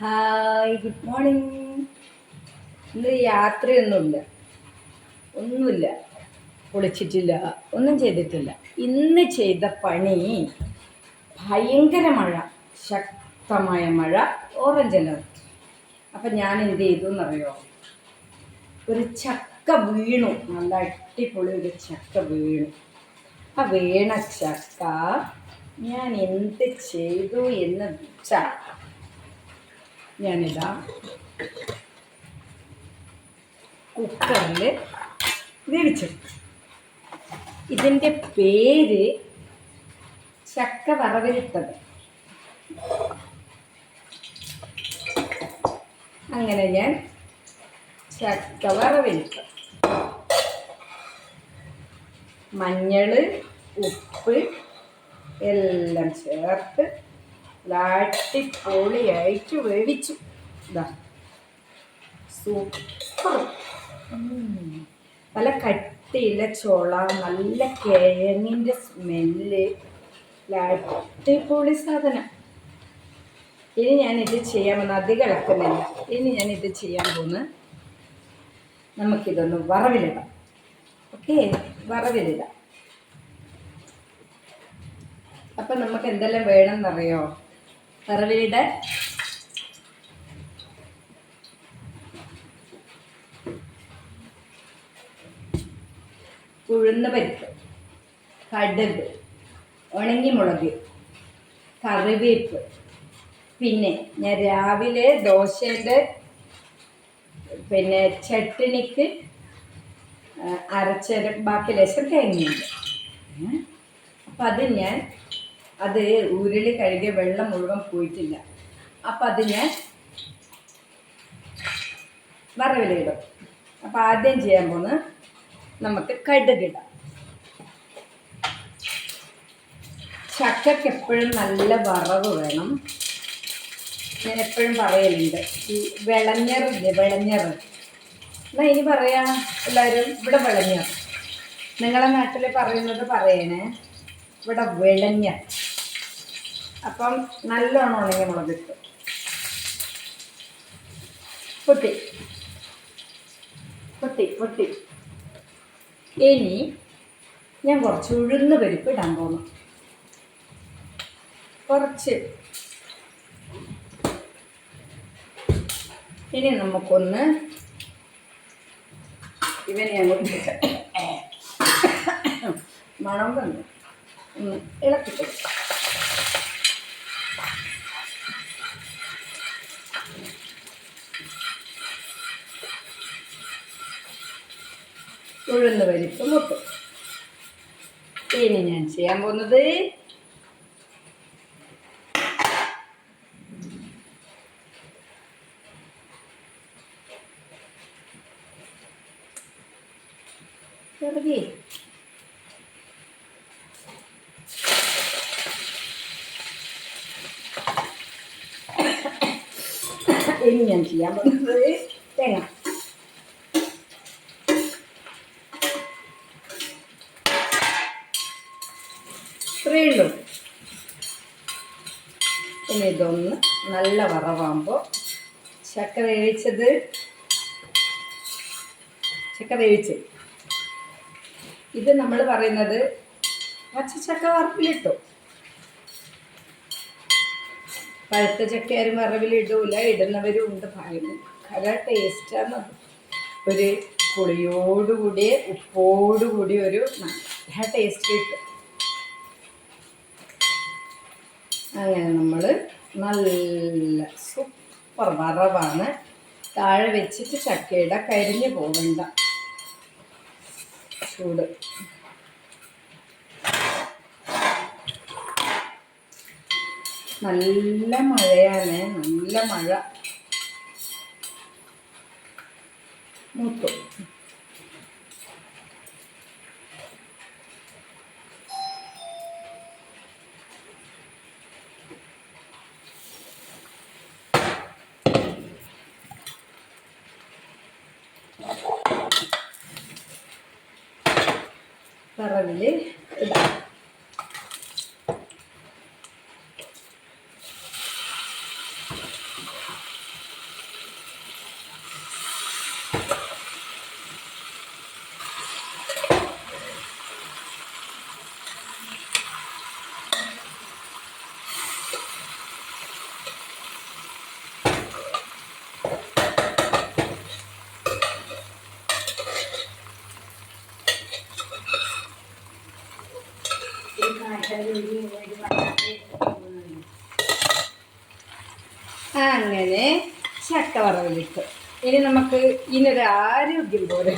Hi good morning ഇന്ന് യാത്രയൊന്നുമില്ല. ഒന്നുമില്ല. കുളിച്ചിട്ടില്ല. ഒന്നും ചെയ്തിട്ടില്ല. ഇന്ന് ചെയ്ത പണി ഭയങ്കര മഴ. ശക്തമായ മഴ. ഓറഞ്ച് അലർട്ട് അപ്പം ഞാൻ എന്ത് ചെയ്തു എന്നറിയോ? ഒരു ചക്ക വീണു. നല്ല അടിപൊളി ഒരു ചക്ക വീണു. ആ വീണ ചക്ക ഞാൻ എന്ത് ചെയ്തു എന്ന് വെച്ചാൽ ഞാനിതാ കുക്കറിൽ വേവിച്ചെടുത്തു. ഇതിന്റെ പേര് ചക്ക വറവിലിട്ടത് അങ്ങനെ ഞാൻ ചക്ക വറവിലിട്ടു മഞ്ഞൾ ഉപ്പ് എല്ലാം ചേർത്ത് അടിപൊളിയായിട്ട് വേവിച്ചു. ഇതാ സൂപ്പർ. നല്ല കട്ടിയില്ല ചോള നല്ല കിഴങ്ങിന്റെ സ്മെല്ല്. ലാട്ടിപ്പൊളി സാധനം. ഇനി ഞാനിത് ചെയ്യാൻ പോകുന്ന അധികം ഇളക്കുന്നില്ല ഇനി ഇത് ചെയ്യാൻ പോന്ന് നമുക്കിതൊന്ന് വറവിലിടാം. ഓക്കെ? വറവിലിടാം. അപ്പം നമുക്ക് എന്തെല്ലാം വേണമെന്നറിയോ? വറവിലിടാൻ ഉഴുന്ന പരിപ്പ് കടുക് ഉണങ്ങിമുളക് കറിവേപ്പ്. പിന്നെ ഞാൻ രാവിലെ ദോശയുടെ പിന്നെ ചട്ടിണിക്ക് അരച്ചര അരച്ച ബാക്കി ലേശം തേങ്ങയുണ്ട്. അപ്പം അത് ഞാൻ അത് ഉരുളി കഴുകിയ വെള്ളം മുഴുവൻ പോയിട്ടില്ല. അപ്പം അത് ഞാൻ വറവിലിടും. അപ്പം ആദ്യം ചെയ്യാൻ പോകുന്ന നമുക്ക് കടുകിടാം. ചക്കയ്ക്ക് എപ്പോഴും നല്ല വറവ് വേണം. ഞാൻ എപ്പോഴും പറയലുണ്ട് ഈ വിളഞ്ഞറില്ലേ വിളഞ്ഞറ് എന്നാ ഇനി പറയാ എല്ലാവരും ഇവിടെ വിളഞ്ഞർ. നിങ്ങളെ നാട്ടിൽ പറയുന്നത് പറയണേ ഇവിടെ വിളഞ്ഞ അപ്പം നല്ലോണം ഉണങ്ങിയ മുളകിട്ട് പൊട്ടി. പൊട്ടി പൊട്ടി. ഇനി ഞാൻ കുറച്ച് ഉഴുന്ന് പരിപ്പ് ഇടാൻ പോകുന്നു കുറച്ച്. ഇനി നമുക്കൊന്ന് ഇവനെ അങ്ങോട്ട് മണം വന്നു. ഒന്ന് കൊടുക്കാം ഉഴുന്ന് പരിപ്പ് മുട്ടും. ഇനി ഞാൻ ചെയ്യാൻ പോകുന്നത് ഇനി ഞാൻ ചെയ്യാൻ പോകുന്നത് തേങ്ങ. ഇത്രയേ ഉള്ളൂ പിന്നെ ഇതൊന്ന് നല്ല വറവാകുമ്പോൾ ചക്ക വേവിച്ചത്. ചക്ക വേവിച്ച്. ഇത് നമ്മൾ പറയുന്നത് പച്ചച്ചക്ക വറവിലിട്ടു പഴുത്ത ചക്ക ആരും വറവിലിടൂല ഇടുന്നവരും ഉണ്ട് ഭയങ്കര ടേസ്റ്റാന്ന് ഒരു പുളിയോടുകൂടി ഉപ്പോടുകൂടി ഒരു ടേസ്റ്റ് കിട്ടും. അങ്ങനെ നമ്മൾ നല്ല സൂപ്പർ വറവാണ്. താഴെ വെച്ചിട്ട് ചക്കയുടെ കരിഞ്ഞു പോകണ്ട. ചൂട്. നല്ല മഴയാണ്. നല്ല മഴ. മൂത്തു. Narrabile അങ്ങനെ ചക്ക വറവിലിട്ട് ഇനി നമുക്ക് ഇതിനൊരു ആരോഗ്യം പോലെ.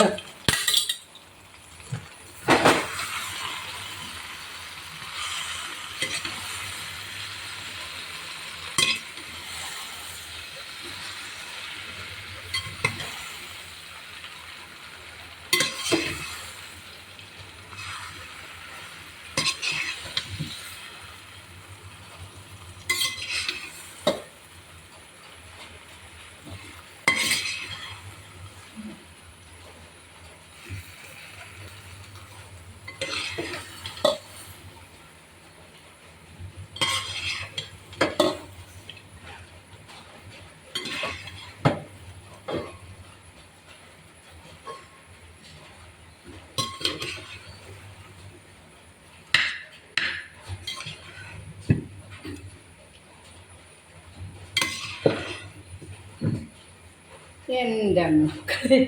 എന്റെ മക്കളെ.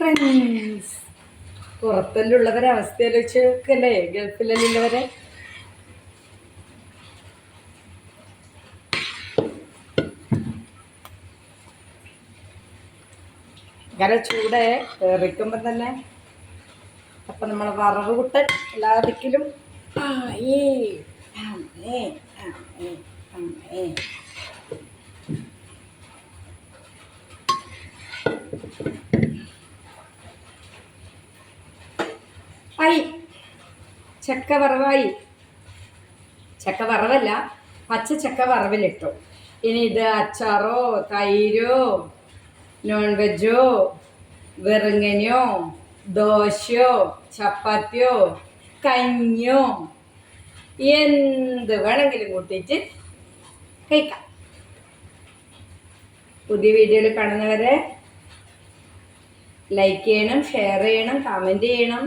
ഫ്രണ്ട്സ് പുറത്തെല്ലാം ഉള്ളവരെ അവസ്ഥ ആലോചിച്ച് നോക്കല്ലേ ഗൾഫിലെല്ലാം ഉള്ളവരെ? അങ്ങനെ ചൂട് കയറിക്കുമ്പോൾ തന്നെ അപ്പം നമ്മൾ വറവ് കുട്ടൻ എല്ലാ ദിക്കിലും ആ ഏ ആ ഏ ആ ഏ ആ ഏ ആയി ചക്ക വറവായി. ചക്ക വറവല്ല പച്ച ചക്ക വറവിലിട്ടു. ഇനി ഇത് അച്ചാറോ തൈരോ നോൺ വെജോ വെറുങ്ങനോ ദോശയോ ചപ്പാത്തിയോ കഞ്ഞോ എന്ത് വേണമെങ്കിലും കൂട്ടിയിട്ട് കഴിക്കാം. പുതിയ വീഡിയോയിൽ കാണുന്നവരെ ലൈക്ക് ചെയ്യണം ഷെയർ ചെയ്യണം കമന്റ് ചെയ്യണം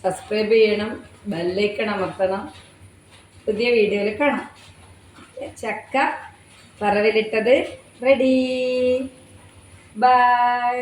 സബ്സ്ക്രൈബ് ചെയ്യണം ബെല്ലൈക്കൺ അമർത്തണം. പുതിയ വീഡിയോയിൽ കാണാം. ചക്ക പറവിലിട്ടത് റെഡി ബൈ